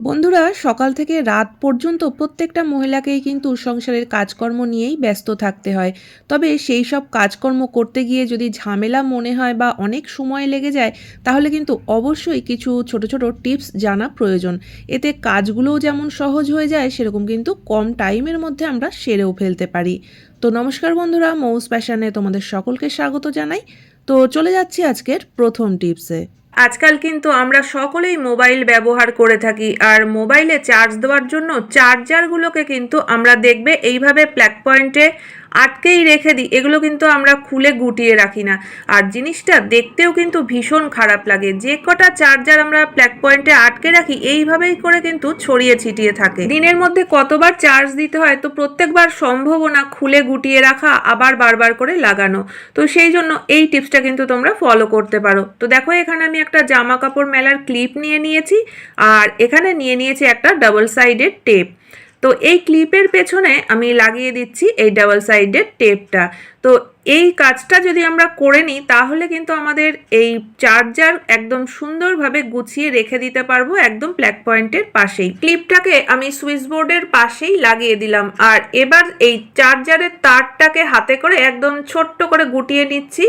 বন্ধুরা, সকাল থেকে রাত পর্যন্ত প্রত্যেকটা মহিলাকেই কিন্তু সংসারের কাজকর্ম নিয়েই ব্যস্ত থাকতে হয়। তবে সেই সব কাজকর্ম করতে গিয়ে যদি ঝামেলা মনে হয় বা অনেক সময় লেগে যায়, তাহলে কিন্তু অবশ্যই কিছু ছোট ছোট টিপস জানা প্রয়োজন। এতে কাজগুলোও যেমন সহজ হয়ে যায়, সেরকম কিন্তু কম টাইমের মধ্যে আমরা সেরেও ফেলতে পারি। তো নমস্কার বন্ধুরা, মৌস প্যাশনে তোমাদের সকলকে স্বাগত জানাই। তো চলে যাচ্ছি আজকের প্রথম টিপসে। আজকাল কিন্তু আমরা সকলেই মোবাইল ব্যবহার করে থাকি, আর মোবাইলে চার্জ দেওয়ার জন্য চার্জারগুলোকে কিন্তু আমরা দেখবে এইভাবে প্ল্যাক পয়েন্টে আটকেই রেখে দিই। এগুলো কিন্তু আমরা খুলে গুটিয়ে রাখি না। আর জিনিসটা দেখতেও কিন্তু ভীষণ খারাপ লাগে। যে কটা চার্জার আমরা প্ল্যাক পয়েন্টে আটকে রাখি, এইভাবেই করে কিন্তু ছড়িয়ে ছিটিয়ে থাকে। দিনের মধ্যে কতবার চার্জ দিতে হয়, তো প্রত্যেকবার সম্ভবও না খুলে গুটিয়ে রাখা, আবার বারবার করে লাগানো। তো সেই জন্য এই টিপসটা কিন্তু তোমরা ফলো করতে পারো। তো দেখো, এখানে আমি একটা জামা কাপড় মেলার ক্লিপ নিয়ে নিয়েছি। আর এখানে নিয়ে নিয়েছি একটা ডাবল সাইডেড টেপ তো এই ক্লিপের পেছনে আমি লাগিয়ে দিচ্ছি এই ডাবল সাইডের টেপটা তো এই কাজটা যদি আমরা করে নিই, তাহলে কিন্তু আমাদের এই চার্জার একদম সুন্দরভাবে গুছিয়ে রেখে দিতে পারব একদম প্ল্যাক পয়েন্টের পাশেই। ক্লিপটাকে আমি সুইচ বোর্ডের পাশেই লাগিয়ে দিলাম। আর এবার এই চার্জারের তারটাকে হাতে করে একদম ছোট্ট করে গুটিয়ে নিচ্ছি।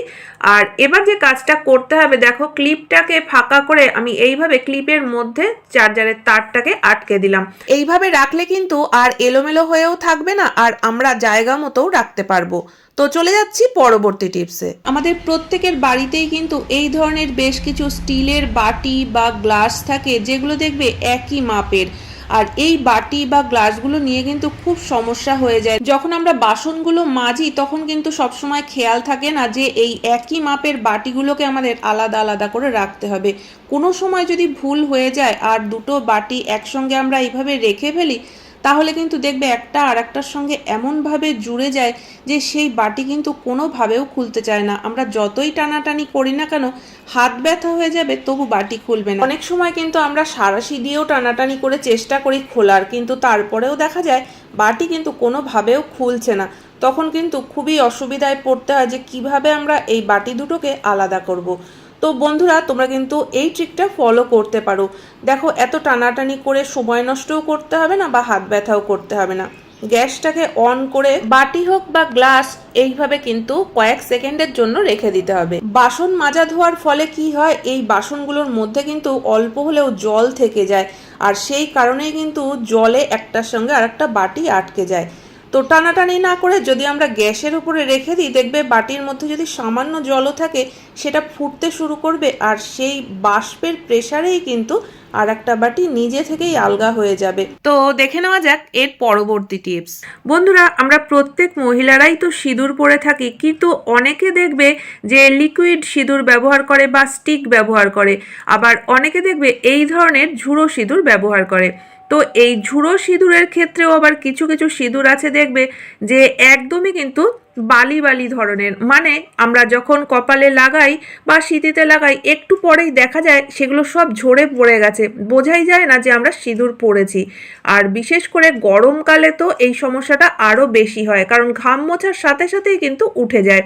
আর এবার যে কাজটা করতে হবে, দেখো ক্লিপটাকে ফাঁকা করে আমি এইভাবে ক্লিপের মধ্যে চার্জারের তারটাকে আটকে দিলাম। এইভাবে রাখলে কিন্তু আর এলোমেলো হয়েও থাকবে না, আর আমরা জায়গা মতোও রাখতে পারব। তো চলে যাচ্ছি পরবর্তী টিপসে আমাদের প্রত্যেকের বাড়িতেই কিন্তু এই ধরনের বেশ কিছু স্টিলের বাটি বা গ্লাস থাকে, যেগুলো দেখবে একই মাপের। আর এই বাটি বা গ্লাসগুলো নিয়ে কিন্তু খুব সমস্যা হয়ে যায়। যখন আমরা বাসনগুলো মাজি, তখন কিন্তু সবসময় খেয়াল থাকে না যে এই একই মাপের বাটিগুলোকে আমাদের আলাদা আলাদা করে রাখতে হবে। কোনো সময় যদি ভুল হয়ে যায় আর দুটো বাটি একসঙ্গে আমরা এইভাবে রেখে ফেলি তাহলে কিন্তু দেখবে একটা আর একটার সঙ্গে এমনভাবে জুড়ে যায় যে সেই বাটি কিন্তু কোনোভাবেও খুলতে চায় না। আমরা যতই টানাটানি করি না কেন, হাত ব্যথা হয়ে যাবে, তবু বাটি খুলবে না। অনেক সময় কিন্তু আমরা সারাশি দিয়েও টানাটানি করে চেষ্টা করি খোলার, কিন্তু তারপরেও দেখা যায় বাটি কিন্তু কোনোভাবেও খুলছে না। তখন কিন্তু খুবই অসুবিধায় পড়তে হয় যে কীভাবে আমরা এই বাটি দুটোকে আলাদা করব। তো বন্ধুরা, তোমরা কিন্তু এই ট্রিকটা ফলো করতে পারো। দেখো, এত টানাটানি করে সময় নষ্টও করতে হবে না বা হাত ব্যথাও করতে হবে না। গ্যাসটাকে অন করে বাটি হোক বা গ্লাস, এইভাবে কিন্তু কয়েক সেকেন্ডের জন্য রেখে দিতে হবে। বাসন মাজা ধোয়ার ফলে কি হয়, এই বাসনগুলোর মধ্যে কিন্তু অল্প হলেও জল থেকে যায়। আর সেই কারণেই কিন্তু জলে একটার সঙ্গে আর একটা বাটি আটকে যায়। তো টানাটানি না করে যদি আমরা গ্যাসের উপরে রেখে দিই, দেখবে বাটির মধ্যে যদি সামান্য জলও থাকে, সেটা ফুটতে শুরু করবে আর সেই বাষ্পের প্রেসারেই কিন্তু আর একটা বাটি নিজে থেকেই আলগা হয়ে যাবে। তো দেখে নেওয়া যাক এর পরবর্তী টিপস। বন্ধুরা, আমরা প্রত্যেক মহিলারাই তো সিঁদুর পরে থাকি, কিন্তু অনেকে দেখবে যে লিকুইড সিঁদুর ব্যবহার করে বা স্টিক ব্যবহার করে, আবার অনেকে দেখবে এই ধরনের ঝুড়ো সিঁদুর ব্যবহার করে। তো এই ঝুড়ো সিঁদুরের ক্ষেত্রেও আবার কিছু কিছু সিঁদুর আছে দেখবে যে একদমই কিন্তু বালি বালি ধরনের। মানে আমরা যখন কপালে লাগাই বা শীতিতে লাগাই, একটু পরেই দেখা যায় সেগুলো সব ঝরে পড়ে গেছে। বোঝাই যায় না যে আমরা সিঁদুর পরেছি। আর বিশেষ করে গরমকালে তো এই সমস্যাটা আরও বেশি হয়, কারণ ঘাম মোছার সাথে সাথেই কিন্তু উঠে যায়।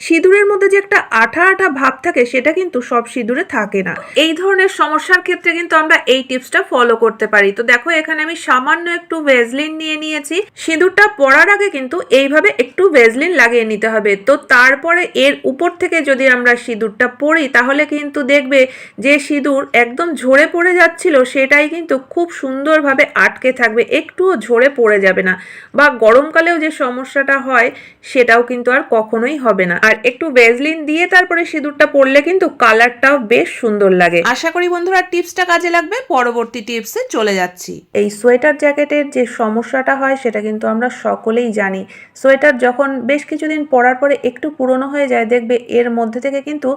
সিঁদুরের মধ্যে যে একটা আঠা আঠা ভাব থাকে, সেটা কিন্তু সব সিঁদুরে থাকে না। এই ধরনের সমস্যার ক্ষেত্রে কিন্তু আমরা এই টিপসটা ফলো করতে পারি। তো দেখো, এখানে আমি সামান্য একটু ভেজলিন নিয়ে নিয়েছি। সিঁদুরটা পরার আগে কিন্তু এইভাবে একটু ভেজলিন লাগিয়ে নিতে হবে। তো তারপরে এর উপর থেকে যদি আমরা সিঁদুরটা পরি, তাহলে কিন্তু দেখবে যে সিঁদুর একদম ঝরে পড়ে যাচ্ছিল, সেটাই কিন্তু খুব সুন্দরভাবে আটকে থাকবে, একটুও ঝরে পড়ে যাবে না। বা গরমকালেও যে সমস্যাটা হয়, সেটাও কিন্তু আর কখনোই হবে না। আর একটু ভেজলিন দিয়ে তারপরে সিঁদুরটা পরলে কিন্তু কালারটাও বেশ সুন্দর লাগে। আশা করি বন্ধুরা টিপসটা কাজে লাগবে পরবর্তী টিপসে চলে যাচ্ছি। এই সোয়েটার জ্যাকেটের যে সমস্যাটা হয় সেটা কিন্তু আমরা সকলেই জানি। সোয়েটার যখন বেশ কিছুদিন পরার পরে একটু পুরনো হয়ে যায় দেখবে এর মধ্যে থেকে কিন্তু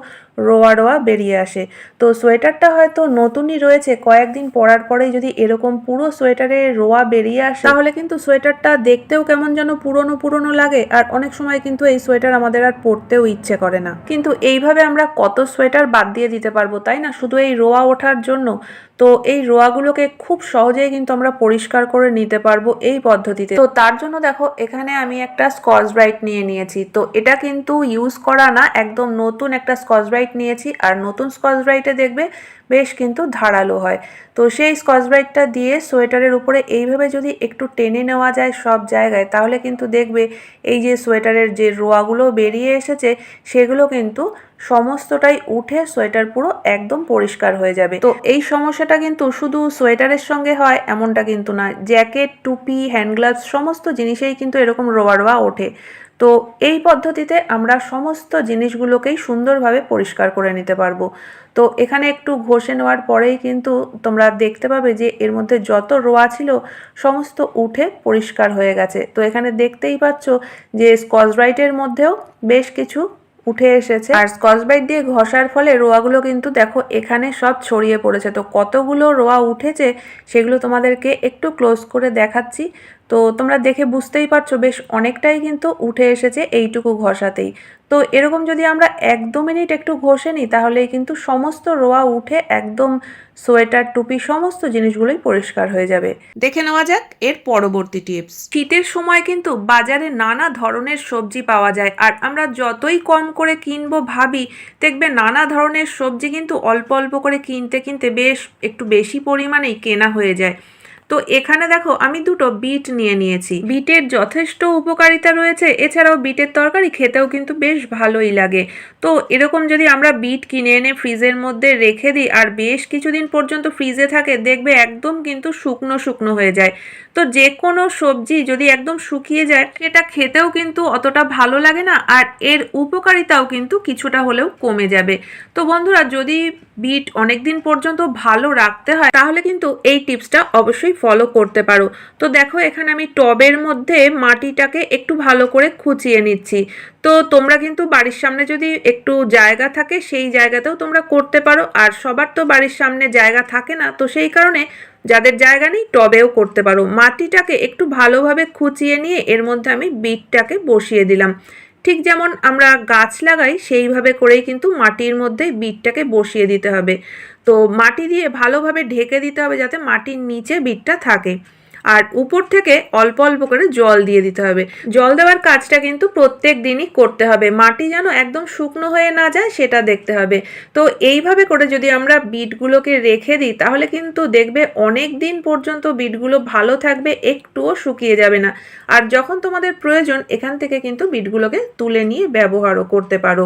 রোয়া রোয়া বেরিয়ে আসে। তো সোয়েটারটা হয়তো নতুনই রয়েছে কয়েকদিন পরার পরেই যদি এরকম পুরো সোয়েটারে রোয়া বেরিয়ে আসে তাহলে কিন্তু সোয়েটারটা দেখতেও কেমন যেন পুরনো পুরনো লাগে। আর অনেক সময় কিন্তু এই সোয়েটার আমাদের আর পরতে পরতেও ইচ্ছে করে না। কিন্তু এইভাবে আমরা কত সোয়েটার বাদ দিয়ে দিতে পারব, তাই না? শুধু এই রোয়া ওঠার জন্য। তো এই রোয়াগুলোকে খুব সহজেই কিন্তু আমরা পরিষ্কার করে নিতে পারব এই পদ্ধতিতে। তো তার জন্য দেখো, এখানে আমি একটা স্কচ ব্রাইট নিয়ে নিয়েছি। তো এটা কিন্তু ইউজ করা না, একদম নতুন একটা স্কচ ব্রাইট নিয়েছি। আর নতুন স্কচ ব্রাইটে দেখবে বেশ কিন্তু ধারালো হয়। তো সেই স্কচ ব্রাইটটা দিয়ে সোয়েটারের উপরে এইভাবে যদি একটু টেনে নেওয়া যায় সব জায়গায়, তাহলে কিন্তু দেখবে এই যে সোয়েটারের যে রোয়াগুলো বেরিয়ে এসেছে সেগুলো কিন্তু সমস্তটাই উঠে সোয়েটার পুরো একদম পরিষ্কার হয়ে যাবে। তো এই সমস্যাটা কিন্তু শুধু সোয়েটারের সঙ্গে হয় এমনটা কিন্তু না, জ্যাকেট, টুপি, হ্যান্ড গ্লাভস, সমস্ত জিনিসেই কিন্তু এরকম রোয়া রোয়া ওঠে। তো এই পদ্ধতিতে আমরা সমস্ত জিনিসগুলোকেই সুন্দরভাবে পরিষ্কার করে নিতে পারব। তো এখানে একটু ঘষে নেওয়ার পরেই কিন্তু তোমরা দেখতে পাবে যে এর মধ্যে যত রোয়া ছিল সমস্ত উঠে পরিষ্কার হয়ে গেছে। তো এখানে দেখতেই পাচ্ছ যে স্কচ ব্রাইটের মধ্যেও বেশ কিছু উঠে এসেছে। আর স্কচ ব্রাইট দিয়ে ঘষার ফলে রোয়াগুলো কিন্তু দেখো এখানে সব ছড়িয়ে পড়েছে। তো কতগুলো রোয়া উঠেছে সেগুলো তোমাদেরকে একটু ক্লোজ করে দেখাচ্ছি। তো তোমরা দেখে বুঝতেই পারছ, বেশ অনেকটাই কিন্তু উঠে এসেছে এইটুকু ঘষাতেই। তো এরকম যদি আমরা এক দু মিনিট একটু ঘষে নিই তাহলেই কিন্তু সমস্ত রোয়া উঠে একদম সোয়েটার টুপি সমস্ত জিনিসগুলোই পরিষ্কার হয়ে যাবে। দেখে নেওয়া যাক এর পরবর্তী টিপস। শীতের সময় কিন্তু বাজারে নানা ধরনের সবজি পাওয়া যায় আর আমরা যতই কম করে কিনবো ভাবি দেখবে নানা ধরনের সবজি কিন্তু অল্প অল্প করে কিনতে কিনতে বেশ একটু বেশি পরিমাণেই কেনা হয়ে যায়। তো এখানে দেখো, আমি দুটো বিট নিয়ে নিয়েছি। বিটের যথেষ্ট উপকারিতা রয়েছে, এছাড়াও বিটের তরকারি খেতেও কিন্তু বেশ ভালোই লাগে। তো এরকম যদি আমরা বিট কিনে এনে ফ্রিজের মধ্যে রেখে দিই, আর বেশ কিছুদিন পর্যন্ত ফ্রিজে থাকে, দেখবে একদম কিন্তু শুকনো শুকনো হয়ে যায়। তো যে কোনো সবজি যদি একদম শুকিয়ে যায়, সেটা খেতেও কিন্তু অতটা ভালো লাগে না, আর এর উপকারিতাও কিন্তু কিছুটা হলেও কমে যাবে। তো বন্ধুরা, যদি বিট অনেক দিন পর্যন্ত ভালো রাখতে হয়, তাহলে কিন্তু এই টিপসটা অবশ্যই ফলো করতে পারো। তো দেখো, এখানে আমি টবের মধ্যে মাটিটাকে একটু ভালো করে খুঁচিয়ে নিচ্ছি। তো তোমরা কিন্তু বাড়ির সামনে যদি একটু জায়গা থাকে, সেই জায়গাতেও তোমরা করতে পারো, আর সবার তো বাড়ির সামনে জায়গা থাকে না, তো সেই কারণে যাদের জায়গা নেই, টবেও করতে পারো। মাটিটাকে একটু ভালোভাবে খুঁচিয়ে নিয়ে এর মধ্যে আমি বিটটাকে বসিয়ে দিলাম। ঠিক যেমন আমরা গাছ লাগাই, সেইভাবে করেই কিন্তু মাটির মধ্যে বিটটাকে বসিয়ে দিতে হবে। তো মাটি দিয়ে ভালোভাবে ঢেকে দিতে হবে যাতে মাটির নিচে বিটটা থাকে। আর উপর থেকে অল্প অল্প করে জল দিয়ে দিতে হবে। জল দেওয়ার কাজটা কিন্তু প্রত্যেক দিনই করতে হবে। মাটি যেন একদম শুকনো হয়ে না যায় সেটা দেখতে হবে। তো এইভাবে করে যদি আমরা বিটগুলোকে রেখে দিই, তাহলে কিন্তু দেখবে অনেক দিন পর্যন্ত বিটগুলো ভালো থাকবে, একটুও শুকিয়ে যাবে না। আর যখন তোমাদের প্রয়োজন, এখান থেকে কিন্তু বিটগুলোকে তুলে নিয়ে ব্যবহারও করতে পারো।